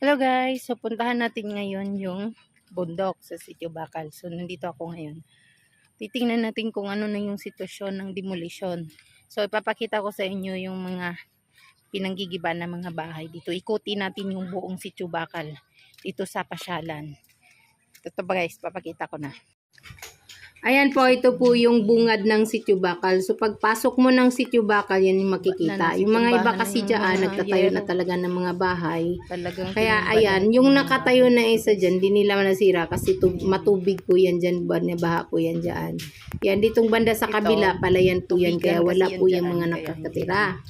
Hello guys, so puntahan natin ngayon yung bundok sa Sitio Bakal. So nandito ako ngayon. Titingnan natin kung ano na yung sitwasyon ng demolition. So ipapakita ko sa inyo yung mga pinanggigiba ng mga bahay dito. Ikutin natin yung buong Sitio Bakal dito sa Pasyalan. Ito ba guys, papakita ko na. Ayan po, ito po yung bungad ng Sitio Bakal. So pagpasok mo ng Sitio Bakal, yan yung makikita. Yung mga iba kasi dyan, nagtatayo na talaga ng mga bahay. Talagang Kaya ayan, yung nakatayo na isa dyan, di nila nasira kasi tub- matubig po yan dyan, ba- baha po yan dyan. Yan, ditong banda sa kabila, palayan po yan, kaya wala po yan yung mga nakakatira.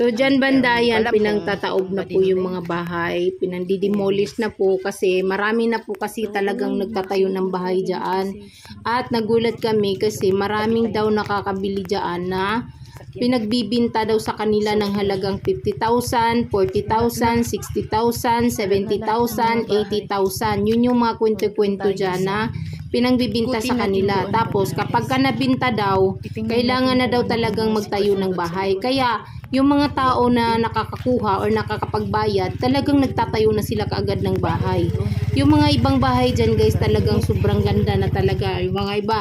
So, dyan banda yan, pinangtataob na po yung mga bahay, pinandidemolish na po kasi marami na po kasi talagang nagtatayo ng bahay dyan. At nagulat kami kasi maraming daw nakakabili dyan na pinagbibinta daw sa kanila ng halagang 50,000, 40,000, 60,000, 70,000, 80,000. Yun yung mga kwento-kwento dyan na pinangbibinta sa kanila. Tapos kapag ka nabinta daw, kailangan na daw talagang magtayo ng bahay. Kaya yung mga tao na nakakakuha or nakakapagbayad, talagang nagtatayo na sila kaagad ng bahay. Yung mga ibang bahay dyan guys, talagang sobrang ganda na talaga. Yung mga iba,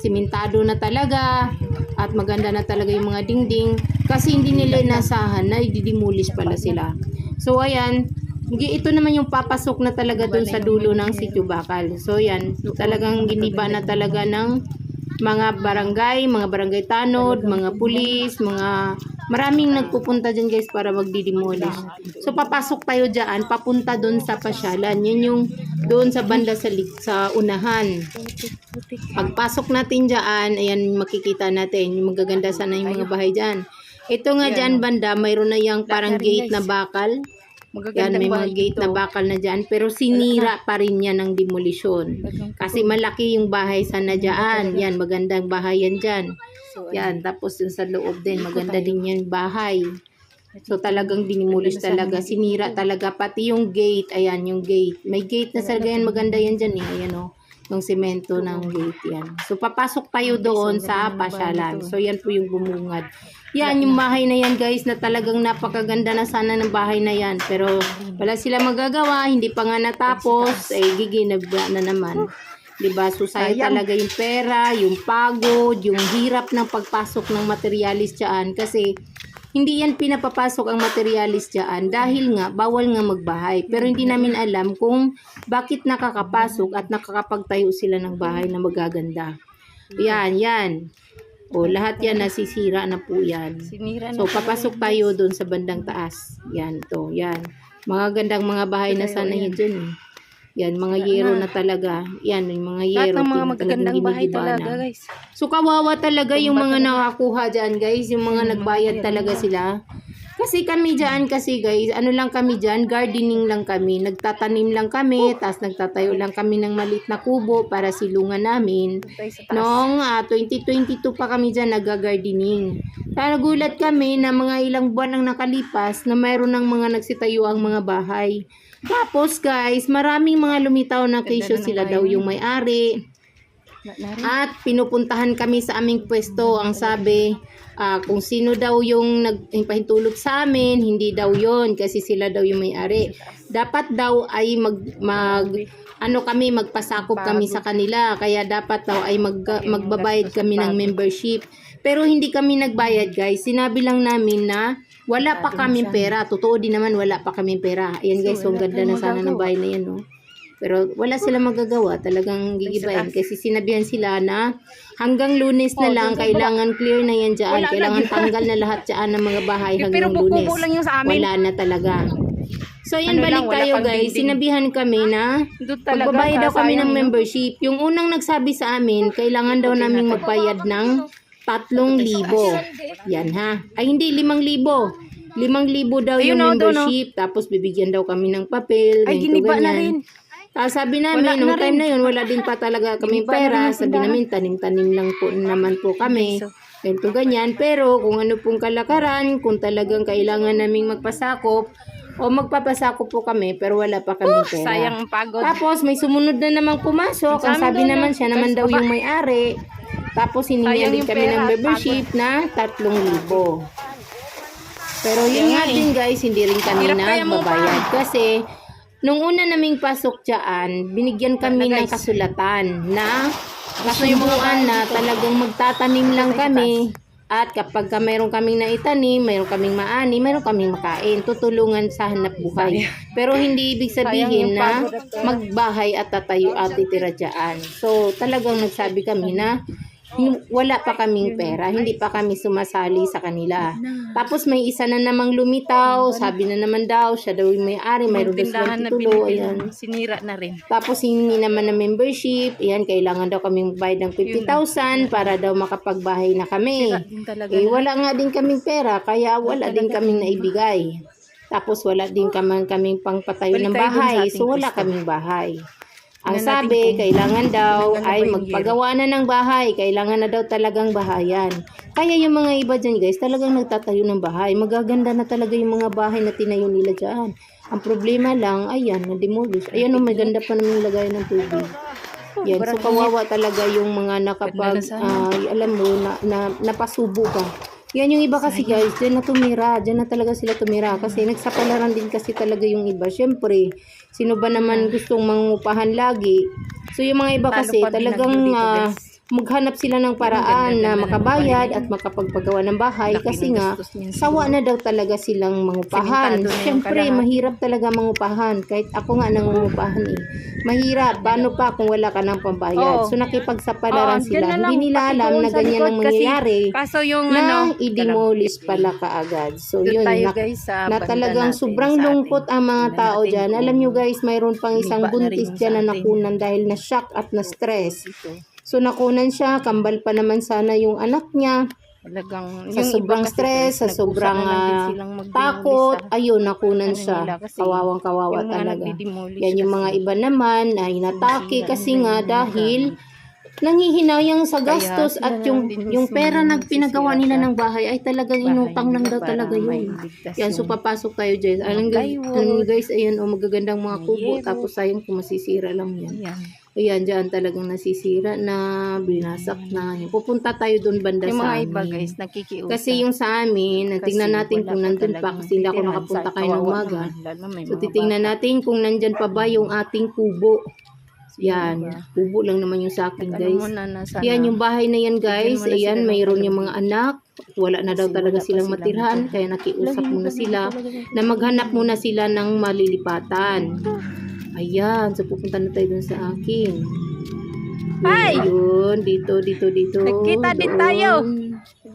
simentado na talaga at maganda na talaga yung mga dingding kasi hindi nila inasahan na ididimulis pala sila. So ayan, ito naman yung papasok na talaga dun sa dulo ng sitio bakal. So yan, talagang giniba na talaga ng mga barangay, mga barangay tanod, mga pulis, mga maraming nagpupunta dyan guys para magdidemolish. So papasok tayo dyan, papunta doon sa pasyalan. Yan yung doon sa banda sa, sa unahan. Pagpasok natin dyan, ayan makikita natin, yung magaganda sana yung mga bahay dyan. Ito nga dyan banda, mayroon na yung parang gate na bakal. Yan, may mga gate na bakal na dyan. Pero sinira pa rin yan ng demolisyon. Kasi malaki yung bahay sana dyan. Yan, magandang bahay yan dyan. Yan, tapos yung sa loob din, maganda din yan bahay. So talagang dinimulis talaga, sinira talaga pati yung gate, ayan yung gate. May gate na talaga yan, maganda yan dyan eh, ayan o. Yung semento ng gate yan. So papasok tayo doon sa pasyalan. So yan po yung bumungad. Yan yung bahay na yan guys na talagang napakaganda na sana ng bahay na yan. Pero wala sila magagawa, hindi pa nga natapos, eh giginabra na naman. 'Di ba? So Sayang. talaga yung pera, yung pagod, yung hirap ng pagpasok ng materialis diyan kasi hindi yan pinapapasok ang materialis diyan dahil nga bawal nga magbahay. Pero hindi namin alam kung bakit nakakapasok at nakakapagtayo sila ng bahay na magaganda. Yan, yan. O lahat yan nasisira na po yan. So, papasok tayo doon sa bandang taas. Yan, to, yan. Mga gandang mga bahay na sana yun dyan. eh. Yan, mga yero na talaga. Yan, yung mga Lahat yero. ng mga magagandang bahay talaga guys. So, kawawa talaga yung mga nakakuha dyan, guys. Yung mga nagbayad talaga sila. Kasi kami dyan, kasi guys, ano lang kami dyan, gardening lang kami. Nagtatanim lang kami, tapos nagtatayo lang kami ng malit na kubo para silungan namin. Noong ah, 2022 pa kami dyan nag-gardening. Kaya nagulat kami na mga ilang buwan ang nakalipas na mayroon ng mga nagsitayo ang mga bahay. Tapos guys, maraming mga lumitaw na kesyo sila daw yung may-ari. At pinupuntahan kami sa aming pwesto. Ang sabi, ah, kung sino daw yung nagpahintulot sa amin, hindi daw yon kasi sila daw yung may-ari. Dapat daw ay mag, mag ano kami, magpasakop kami sa kanila. Kaya dapat daw ay mag, magbabayad kami ng membership. Pero hindi kami nagbayad guys. Sinabi lang namin na wala pa kami pera. Totoo din naman wala pa kami pera. Ayan guys, so ang ganda na sana ng bahay na yan. No? Pero wala sila magagawa, talagang gigibayan kasi sinabihan sila na hanggang lunes na lang, kailangan clear na yan dyan. Kailangan tanggal na lahat dyan ng mga bahay Pero hanggang lunes. bukubo lang yung sa amin. Wala na talaga. So yan, Ano balik lang, tayo guys. Sinabihan kami na magbabayad daw kami ng membership. Yung unang nagsabi sa amin, kailangan daw naming magbayad ng tatlong libo. Yan ha. Ay hindi, limang libo. Limang libo daw Ayun, yung no, membership. Tapos bibigyan daw kami ng papel. Ay, giniba na rin. Ah, sabi namin, Wala nung na time na yun, wala din pa talaga kami Giniba na pera. ang Sabi namin, tanim-tanim lang po naman po kami. Ganito ganyan. Pero kung ano pong kalakaran, kung talagang kailangan naming magpasakop, o magpapasakop po kami, pero wala pa kami pera. sayang ang pagod. Tapos may sumunod na namang pumasok. Ang sabi naman na. siya naman daw yung may-ari. Tapos hiningi din kami ng pera, membership na 3,000. Pero yun nga nga eh. din guys, hindi rin kami nagbabayad. Kasi Nung una naming pasok dyan, binigyan kami ng kasulatan na kasubuan na talagang magtatanim lang kami. At kapag ka mayroon kaming naitanim, mayroon kaming maani, mayroon kaming makain, tutulungan sa hanap buhay. Pero hindi ibig sabihin na magbahay at tatayo at titira dyan. So talagang nagsabi kami na wala pa kaming pera, hindi pa kami sumasali sa kanila. Tapos may isa na namang lumitaw, sabi na naman daw, siya daw yung may-ari, mayroon daw silang na titulo, ayan. sinira na rin. Tapos hingi naman ng membership, ayan, kailangan daw kaming magbayad ng 50,000 para daw makapagbahay na kami. Eh, wala nga din kaming pera, kaya wala din kaming naibigay. Tapos wala din kaming kaming pangpatayo ng bahay, so wala kaming bahay. Ang natin sabi, kung- kailangan daw kailangan ay magpagawa na ng bahay, kailangan na daw talagang bahayan. Kaya yung mga iba dyan guys, talagang nagtatayo ng bahay. Magaganda na talaga yung mga bahay na tinayo nila dyan. Ang problema lang, ayan, na-demolish. Ayan o, maganda pa naman yung lagay ng tubig. Yan, so kawawa talaga yung mga nakapag, ah, alam mo, na, na, napasubo ka. Yan yung iba kasi guys, dyan na tumira, dyan na talaga sila tumira. Kasi nagsapalaran din kasi talaga yung iba. Siyempre, sino ba naman gustong mangupahan lagi? So yung mga iba kasi talagang guys. Maghanap sila ng paraan na makabayad at makapagpagawa ng bahay kasi ng nga sawa na daw talaga silang mangupahan. Siyempre, mahirap talaga mangupahan. Kahit ako nga nangungupahan eh. Mahirap. Paano pa kung wala ka ng pambayad? Oo. So nakipagsapalaran Oo, sila. Hindi nila alam na ganyan ang mangyayari Kaso yung na ano, i-demolish pala kaagad. So yun, tayo na, guys sa na talagang natin, sobrang lungkot ang mga tao dyan. Alam nyo guys, mayroon pang isang buntis dyan na nakunan dahil na shock at na stress. Ito. So nakunan siya, kambal pa naman sana yung anak niya. Talagang Sa yung sobrang stress, sa sobrang ah, mag-demolish takot, sa- ayun, nakunan ano siya. nila kasi Kawawang kawawa yung talaga. Yan yung mga iba naman ay natake kasi nga dahil nangihinayang sa Kaya gastos sila at yung yung pera na pinagawa nila ng bahay ay talagang inutang lang daw talaga yun. Yan, so papasok tayo dyan. Alam, guys, guys, ayan, oh, magagandang mga kubo. Tapos sayang kung masisira lang yan. Ayan. Ayan, dyan talagang nasisira na, binasak na. Pupunta tayo doon banda Yung sa mga iba amin. guys, nakikiusap. Kasi yung sa amin, tingnan natin kung nandun pa kasi hindi ako nakapunta kayo ng umaga. So titingnan natin kung nandyan pa ba yung ating kubo. Yan, ba? kubo lang naman yung sa akin guys. Yan yung bahay na yan guys. Ayan, mayroon yung mga anak. Wala na daw talaga silang matirhan. Kaya nakiusap muna sila na maghanap muna sila ng malilipatan. Ayan, so pupunta na tayo dun sa akin. Ay! Ayun, dito, dito, dito. Nagkita din doon. tayo.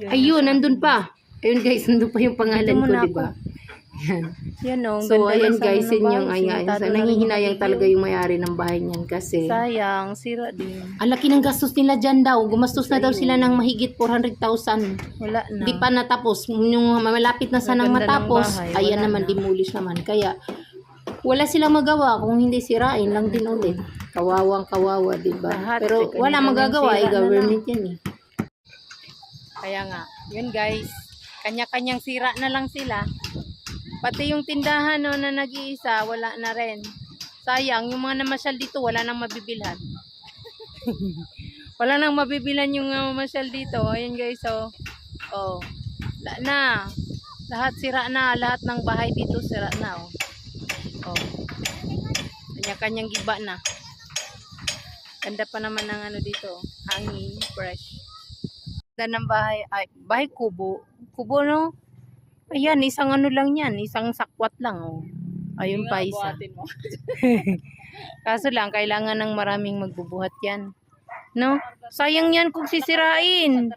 Ayun, nandun pa. Ayun guys, nandun pa yung pangalan ko, di ba? Yan. Yan o. So, ayan guys, yun yung ay ayan. So, nangihinayang talaga yung may-ari ng bahay niyan kasi Sayang, sira din. ang laki ng gastos nila dyan daw. Gumastos na daw sila ng mahigit 400,000. Wala na. Di pa natapos. Yung malapit na sanang matapos, ayan naman, na. demolish naman. Kaya, wala silang magawa kung hindi sirain lang din ulit. Kawawang kawawa, di ba? Pero eh, wala magagawa, eh, government yan eh. Kaya nga, yun guys, kanya-kanyang sira na lang sila. Pati yung tindahan no, na nag-iisa, wala na rin. Sayang, yung mga namasyal dito, wala nang mabibilhan. wala nang mabibilan yung uh, mamasyal dito. Ayan guys, so, oh, wala na. Lahat sira na, lahat ng bahay dito sira na, oh. Oh. Kanya-kanyang giba na. Ganda pa naman ng ano dito, hangin, fresh. Ganda ng bahay, ay, bahay kubo. Kubo, no? Ayan, isang ano lang yan, isang sakwat lang, oh. Ayun pa isa. Kaso lang, kailangan ng maraming magbubuhat yan. No? Sayang yan kung sisirain.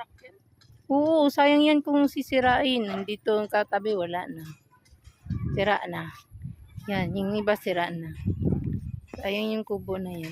Oo, sayang yan kung sisirain. Dito ang katabi, wala na. Sira na. Yan, yung iba sira na. Sayang yung kubo na yan.